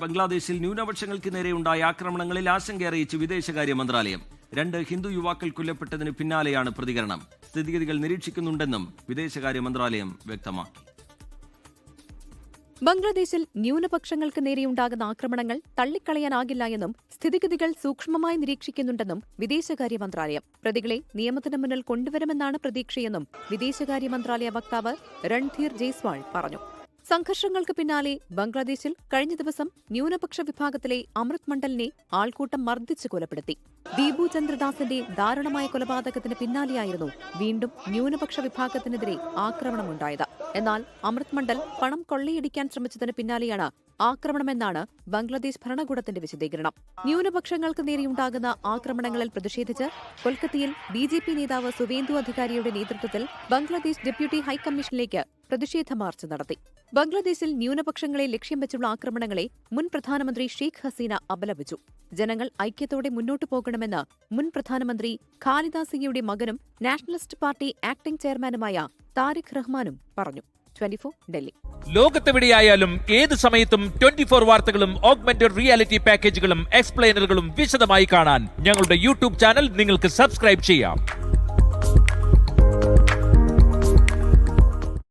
ബംഗ്ലാദേശിൽ ന്യൂനപക്ഷങ്ങൾക്ക് നേരെയുണ്ടായ ആക്രമണങ്ങളിൽ ആശങ്ക അറിയിച്ച് വിദേശകാര്യ മന്ത്രാലയം. രണ്ട് ഹിന്ദു യുവാക്കൾ കൊല്ലപ്പെട്ടതിന് പിന്നാലെയാണ് പ്രതികരണം. സ്ഥിതിഗതികൾ നിരീക്ഷിക്കുന്നുണ്ടെന്നും വിദേശകാര്യ മന്ത്രാലയം വ്യക്തമാക്കി. ബംഗ്ലാദേശിൽ ന്യൂനപക്ഷങ്ങൾക്ക് നേരെയുണ്ടാകുന്ന ആക്രമണങ്ങൾ തള്ളിക്കളയാനാകില്ല എന്നും സ്ഥിതിഗതികൾ സൂക്ഷ്മമായി നിരീക്ഷിക്കുന്നുണ്ടെന്നും വിദേശകാര്യ മന്ത്രാലയം. പ്രതികളെ നിയമത്തിന് മുന്നിൽ കൊണ്ടുവരുമെന്നാണ് പ്രതീക്ഷയെന്നും വിദേശകാര്യ മന്ത്രാലയ വക്താവ് രൺധീർ ജയ്സ്വാൾ പറഞ്ഞു. സംഘർഷങ്ങൾക്ക് പിന്നാലെ ബംഗ്ലാദേശിൽ കഴിഞ്ഞ ദിവസം ന്യൂനപക്ഷ വിഭാഗത്തിലെ അമൃത് മണ്ഡലിനെ ആൾക്കൂട്ടം മർദ്ദിച്ച് കൊലപ്പെടുത്തി. ദീപു ചന്ദ്രദാസിന്റെ ദാരുണമായ കൊലപാതകത്തിന് പിന്നാലെയായിരുന്നു വീണ്ടും ന്യൂനപക്ഷ വിഭാഗത്തിനെതിരെ ആക്രമണമുണ്ടായത്. എന്നാൽ അമൃത് മണ്ഡൽ പണം കൊള്ളയടിക്കാൻ ശ്രമിച്ചതിന് പിന്നാലെയാണ് ആക്രമണമെന്നാണ് ബംഗ്ലാദേശ് ഭരണകൂടത്തിന്റെ വിശദീകരണം. ന്യൂനപക്ഷങ്ങൾക്ക് നേരെയുണ്ടാകുന്ന ആക്രമണങ്ങളിൽ പ്രതിഷേധിച്ച് കൊൽക്കത്തയിൽ ബി ജെ പി നേതാവ് സുവേന്ദു അധികാരിയുടെ നേതൃത്വത്തിൽ ബംഗ്ലാദേശ് ഡെപ്യൂട്ടി ഹൈക്കമ്മീഷനിലേക്ക് പ്രതിഷേധ മാർച്ച് നടത്തി. ബംഗ്ലാദേശിൽ ന്യൂനപക്ഷങ്ങളെ ലക്ഷ്യം വെച്ചുള്ള ആക്രമണങ്ങളെ മുൻ പ്രധാനമന്ത്രി ഷെയ്ഖ് ഹസീന അപലപിച്ചു. ജനങ്ങൾ ഐക്യത്തോടെ മുന്നോട്ടു പോകണമെന്ന് മുൻ പ്രധാനമന്ത്രി ഖാലിദ മകനും നാഷണലിസ്റ്റ് പാർട്ടി ആക്ടിംഗ് ചെയർമാനുമായ താരിഖ് റഹ്മാനും പറഞ്ഞു. ഡൽഹി. ലോകത്തെവിടെയായാലും ഏത് സമയത്തും ട്വന്റി ഫോർ വാർത്തകളും ഓഗ്മെന്റഡ് റിയാലിറ്റി പാക്കേജുകളും എക്സ്പ്ലെയിനറുകളും വിശദമായി കാണാൻ ഞങ്ങളുടെ യൂട്യൂബ് ചാനൽ നിങ്ങൾക്ക് സബ്സ്ക്രൈബ് ചെയ്യാം.